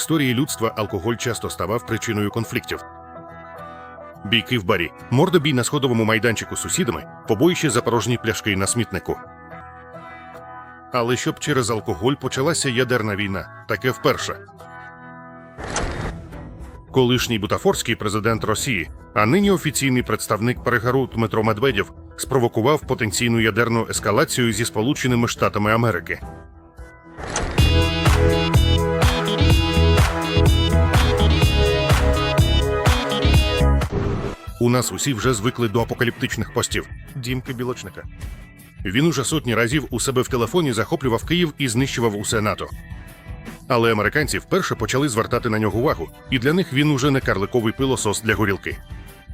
історії людства алкоголь часто ставав причиною конфліктів. Бійки в барі, мордобій на сходовому майданчику з сусідами, побоїще за порожні пляшки на смітнику. Але щоб через алкоголь почалася ядерна війна, таке вперше. Колишній бутафорський президент Росії, а нині офіційний представник перегару Дмитро Медведєв, спровокував потенційну ядерну ескалацію зі Сполученими Штатами Америки. Нас усі вже звикли до апокаліптичних постів Дімки Білочника. Він уже сотні разів у себе в телефоні захоплював Київ і знищував усе НАТО. Але американці вперше почали звертати на нього увагу, і для них він уже не карликовий пилосос для горілки.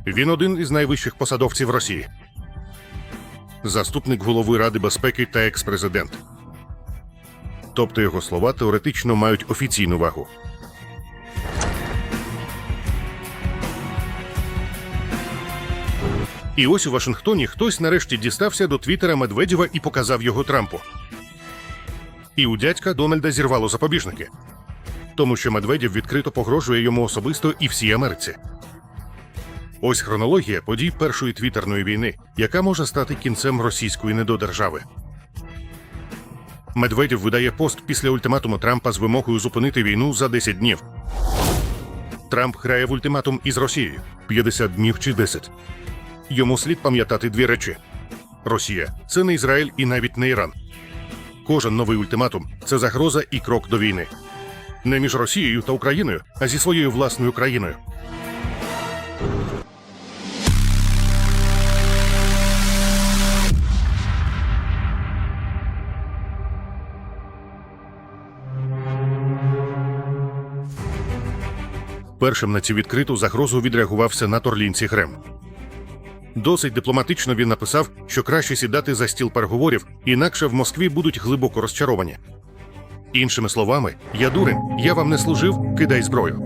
Він один із найвищих посадовців Росії. Заступник голови Ради безпеки та екс-президент. Тобто його слова теоретично мають офіційну вагу. І ось у Вашингтоні хтось нарешті дістався до твіттера Медведєва і показав його Трампу. І у дядька Дональда зірвало запобіжники, тому що Медведєв відкрито погрожує йому особисто і всій Америці. Ось хронологія подій першої твіттерної війни, яка може стати кінцем російської недодержави. Медведєв видає пост після ультиматуму Трампа з вимогою зупинити війну за 10 днів. Трамп грає в ультиматум із Росією 50 днів чи 10. Йому слід пам'ятати дві речі: Росія це не Ізраїль і навіть не Іран. Кожен новий ультиматум це загроза і крок до війни. Не між Росією та Україною, а зі своєю власною країною. Першим на цю відкриту загрозу відреагував сенатор Лінсі Грем. Досить дипломатично він написав, що краще сідати за стіл переговорів, інакше в Москві будуть глибоко розчаровані. Іншими словами, я дурень, я вам не служив, кидай зброю.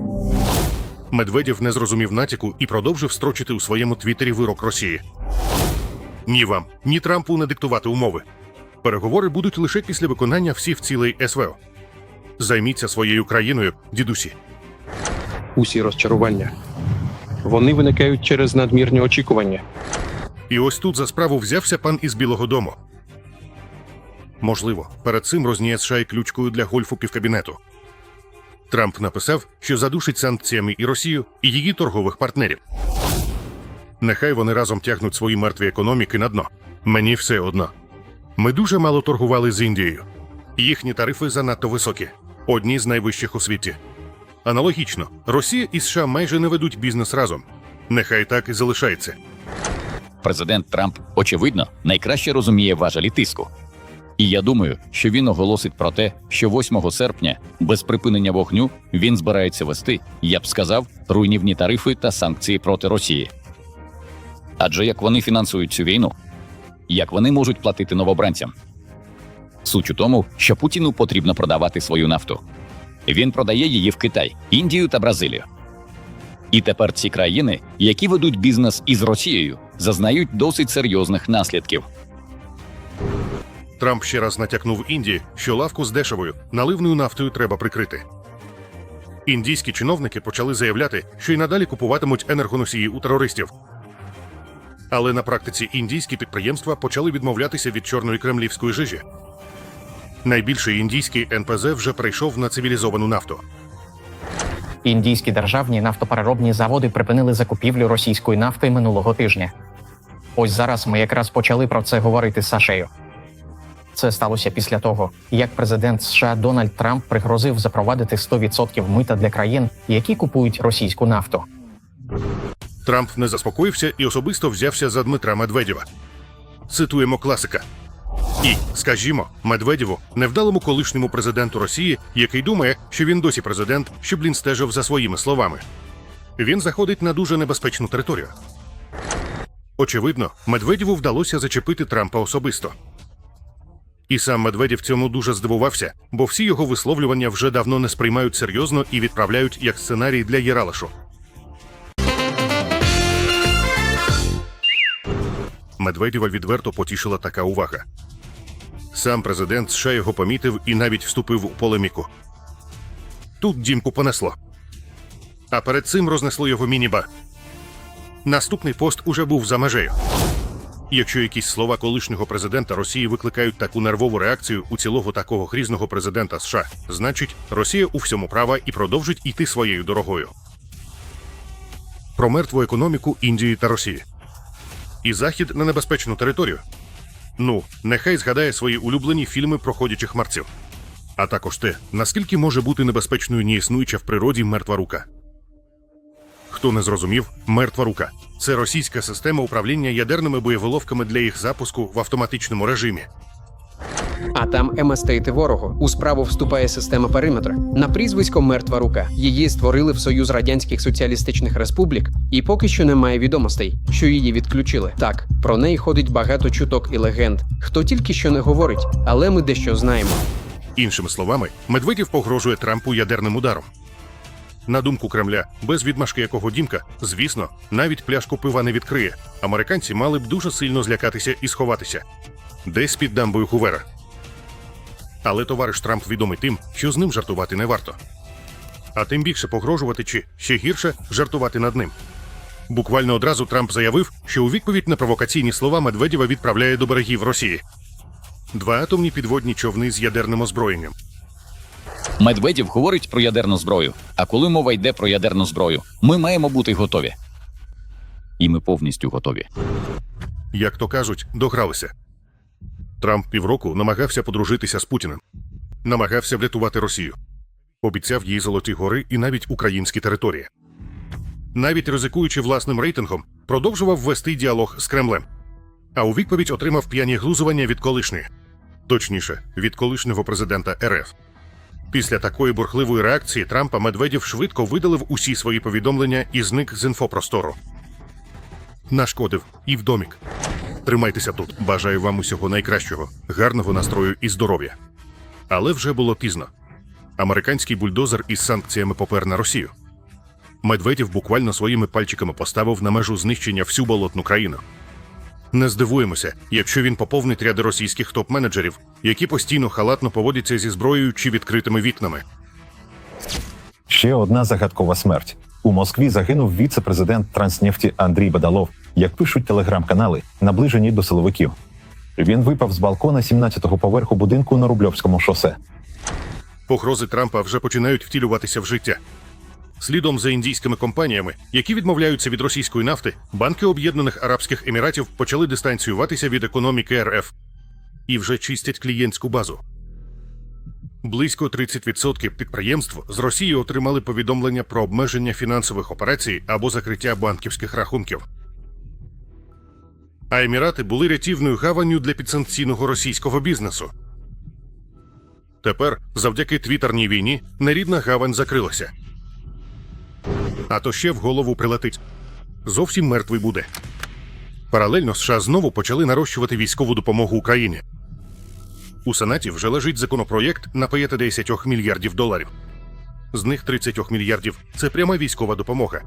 Медведєв не зрозумів натяку і продовжив строчити у своєму твіттері вирок Росії. Ні вам, ні Трампу не диктувати умови. Переговори будуть лише після виконання всіх цілей СВО. Займіться своєю країною, дідусі. усі розчарування. Вони виникають через надмірні очікування. І ось тут за справу взявся пан із Білого Дому. Можливо, перед цим розніє США й ключкою для гольфу півкабінету. Трамп написав, що задушить санкціями і Росію, і її торгових партнерів. Нехай вони разом тягнуть свої мертві економіки на дно. Мені все одно. Ми дуже мало торгували з Індією. Їхні тарифи занадто високі, одні з найвищих у світі. Аналогічно, Росія і США майже не ведуть бізнес разом. Нехай так і залишається. Президент Трамп, очевидно, найкраще розуміє важелі тиску. І я думаю, що він оголосить про те, що 8 серпня, без припинення вогню, він збирається вести, я б сказав, руйнівні тарифи та санкції проти Росії. Адже як вони фінансують цю війну, як вони можуть платити новобранцям? Суть у тому, що Путіну потрібно продавати свою нафту. Він продає її в Китай, Індію та Бразилію. І тепер ці країни, які ведуть бізнес із Росією, зазнають досить серйозних наслідків. Трамп ще раз натякнув Індії, що лавку з дешевою наливною нафтою треба прикрити. Індійські чиновники почали заявляти, що й надалі купуватимуть енергоносії у терористів. Але на практиці індійські підприємства почали відмовлятися від чорної кремлівської жижі. Найбільший індійський НПЗ вже перейшов на цивілізовану нафту. Індійські державні нафтопереробні заводи припинили закупівлю російської нафти минулого тижня. Ось зараз ми якраз почали про це говорити з Сашею. Це сталося після того, як президент США Дональд Трамп пригрозив запровадити 100% мита для країн, які купують російську нафту. Трамп не заспокоївся і особисто взявся за Дмитра Медведєва. Цитуємо класика. І, скажімо, Медведєву, невдалому колишньому президенту Росії, який думає, що він досі президент, щоб він стежив за своїми словами. Він заходить на дуже небезпечну територію. Очевидно, Медведєву вдалося зачепити Трампа особисто. І сам Медведєв цьому дуже здивувався, бо всі його висловлювання вже давно не сприймають серйозно і відправляють як сценарій для Єралашу. Медведєва відверто потішила така увага. Сам президент США його помітив і навіть вступив у полеміку. Тут дімку понесло. А перед цим рознесло його мініба. Наступний пост уже був за межею. Якщо якісь слова колишнього президента Росії викликають таку нервову реакцію у цілого такого грізного президента США, значить, Росія у всьому права і продовжить іти своєю дорогою. Про мертву економіку Індії та Росії. І захід на небезпечну територію. Ну, нехай згадає свої улюблені фільми про ходячих марців. А також те, наскільки може бути небезпечною неіснуюча в природі мертва рука. Хто не зрозумів, мертва рука це російська система управління ядерними боєголовками для їх запуску в автоматичному режимі. А там еместейти ворогу. У справу вступає система периметра. На прізвисько Мертва рука. Її створили в Союз Радянських Соціалістичних Республік, і поки що немає відомостей, що її відключили. Так, про неї ходить багато чуток і легенд. Хто тільки що не говорить, але ми дещо знаємо. Іншими словами, Медведєв погрожує Трампу ядерним ударом. На думку Кремля, без відмашки якого дімка, звісно, навіть пляшку пива не відкриє. Американці мали б дуже сильно злякатися і сховатися. Десь під дамбою Хувера. Але товариш Трамп відомий тим, що з ним жартувати не варто. А тим більше погрожувати чи ще гірше жартувати над ним. Буквально одразу Трамп заявив, що у відповідь на провокаційні слова Медведєва відправляє до берегів Росії два атомні підводні човни з ядерним озброєнням. Медведєв говорить про ядерну зброю. А коли мова йде про ядерну зброю, ми маємо бути готові. І ми повністю готові. як то кажуть, догралися. Трамп півроку намагався подружитися з Путіним, намагався врятувати Росію, обіцяв їй золоті гори і навіть українські території. Навіть ризикуючи власним рейтингом, продовжував вести діалог з Кремлем. А у відповідь отримав п'яні глузування від колишньої, точніше, від колишнього президента РФ. Після такої бурхливої реакції Трампа Медведєв швидко видалив усі свої повідомлення і зник з інфопростору. Нашкодив і в домік. Тримайтеся тут. Бажаю вам усього найкращого, гарного настрою і здоров'я. Але вже було пізно. Американський бульдозер із санкціями попер на Росію. Медведєв буквально своїми пальчиками поставив на межу знищення всю болотну країну. Не здивуємося, якщо він поповнить ряди російських топ-менеджерів, які постійно халатно поводяться зі зброєю чи відкритими вікнами. Ще одна загадкова смерть. У Москві загинув віце-президент Транснефті Андрій Бадалов, як пишуть телеграм-канали, наближені до силовиків. Він випав з балкона 17-го поверху будинку на Рубльовському шосе. Погрози Трампа вже починають втілюватися в життя. Слідом за індійськими компаніями, які відмовляються від російської нафти, банки Об'єднаних Арабських Еміратів почали дистанціюватися від економіки РФ і вже чистять клієнтську базу. Близько 30% підприємств з Росії отримали повідомлення про обмеження фінансових операцій або закриття банківських рахунків. А Емірати були рятівною гаванню для підсанкційного російського бізнесу. Тепер, завдяки твіттерній війні, нерідна гавань закрилася. А то ще в голову прилетить. Зовсім мертвий буде. Паралельно США знову почали нарощувати військову допомогу Україні. У Сенаті вже лежить законопроєкт на 50 мільярдів доларів. З них 30 мільярдів це пряма військова допомога.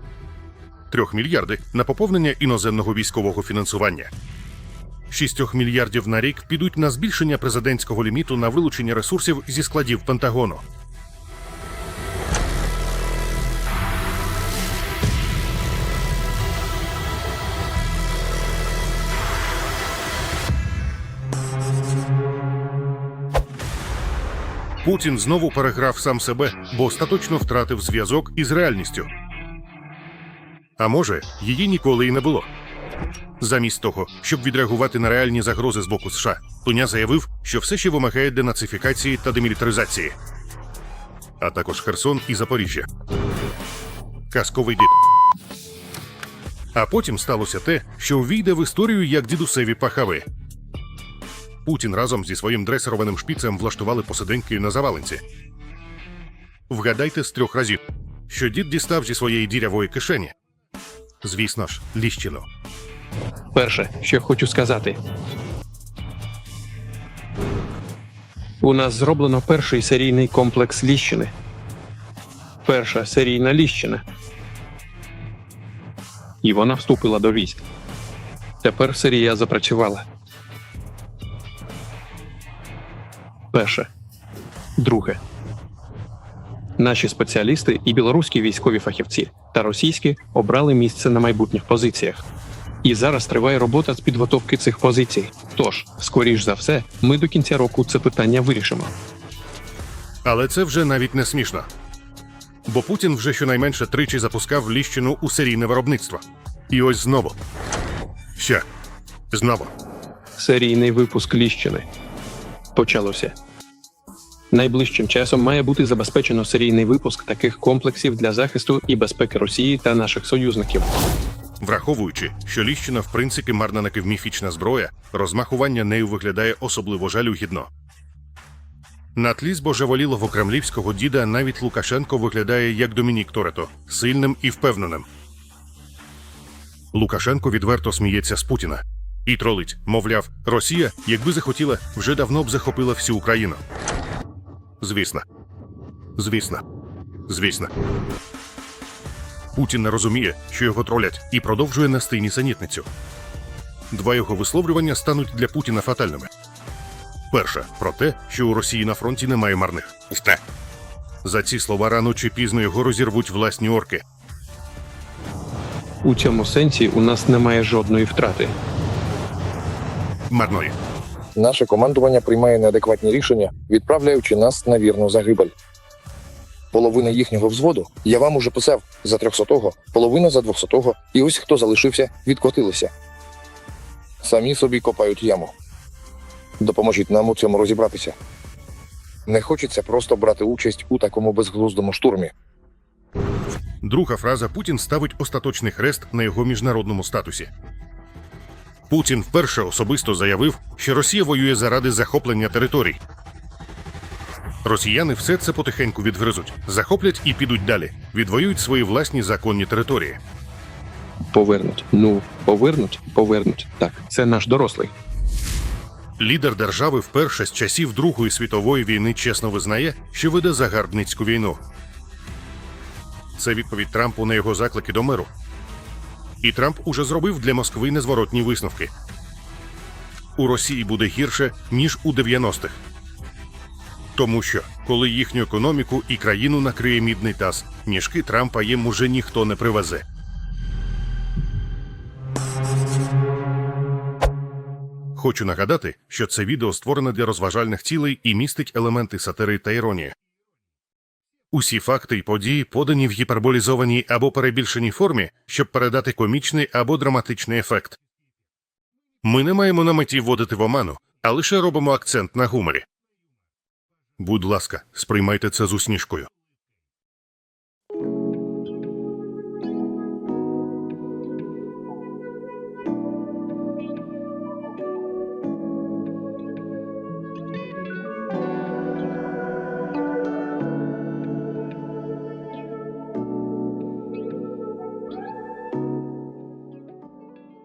3 мільярди на поповнення іноземного військового фінансування. 6 мільярдів на рік підуть на збільшення президентського ліміту на вилучення ресурсів зі складів Пентагону. Путін знову переграв сам себе, бо остаточно втратив зв'язок із реальністю. А може, її ніколи і не було. Замість того, щоб відреагувати на реальні загрози з боку США, Туня заявив, що все ще вимагає денацифікації та демілітаризації, а також Херсон і Запоріжжя. Казковий дід. А потім сталося те, що увійде в історію як дідусеві пахави. Путін разом зі своїм дресерованим шпіцем влаштували посиденьки на заваленці. Вгадайте з трьох разів, що дід дістав зі своєї дірявої кишені. Звісно ж, ліщину. Перше, що хочу сказати. У нас зроблено перший серійний комплекс Ліщини. Перша серійна Ліщина. І вона вступила до військ. Тепер серія запрацювала. Перше. Друге. Наші спеціалісти і білоруські військові фахівці та російські обрали місце на майбутніх позиціях. І зараз триває робота з підготовки цих позицій. Тож, скоріш за все, ми до кінця року це питання вирішимо. Але це вже навіть не смішно. Бо Путін вже щонайменше тричі запускав Ліщину у серійне виробництво. І ось знову. Ще. Знову. Серійний випуск Ліщини почалося. Найближчим часом має бути забезпечено серійний випуск таких комплексів для захисту і безпеки Росії та наших союзників. Враховуючи, що Ліщина в принципі марна напівміфічна зброя, розмахування нею виглядає особливо жалюгідно. На тлі збожеволілого кремлівського діда навіть Лукашенко виглядає як Домінік Торето сильним і впевненим. Лукашенко відверто сміється з Путіна і тролить, мовляв, Росія, якби захотіла, вже давно б захопила всю Україну. Звісно. Звісно. Звісно. Путін не розуміє, що його тролять, і продовжує нести нісенітницю. Два його висловлювання стануть для Путіна фатальними. Перше про те, що у Росії на фронті немає марних. Пусте. За ці слова рано чи пізно його розірвуть власні орки. У цьому сенсі у нас немає жодної втрати. Марної. Наше командування приймає неадекватні рішення, відправляючи нас на вірну загибель. Половина їхнього взводу я вам уже писав за 300-го, половина за 200-го, і ось хто залишився, відкотилися. Самі собі копають яму. Допоможіть нам у цьому розібратися. Не хочеться просто брати участь у такому безглуздому штурмі. Друга фраза Путін ставить остаточний хрест на його міжнародному статусі. Путін вперше особисто заявив, що Росія воює заради захоплення територій. Росіяни все це потихеньку відгризуть, захоплять і підуть далі, відвоюють свої власні законні території. Повернуть. Ну, повернуть, повернуть. Так, це наш дорослий. Лідер держави вперше з часів Другої світової війни чесно визнає, що веде загарбницьку війну. Це відповідь Трампу на його заклики до миру. І Трамп уже зробив для Москви незворотні висновки. У Росії буде гірше, ніж у 90-х. Тому що, коли їхню економіку і країну накриє мідний таз, мішки Трампа їм уже ніхто не привезе. Хочу нагадати, що це відео створене для розважальних цілей і містить елементи сатири та іронії. Усі факти й події подані в гіперболізованій або перебільшеній формі, щоб передати комічний або драматичний ефект. Ми не маємо на меті вводити в оману, а лише робимо акцент на гуморі. Будь ласка, сприймайте це з усмішкою.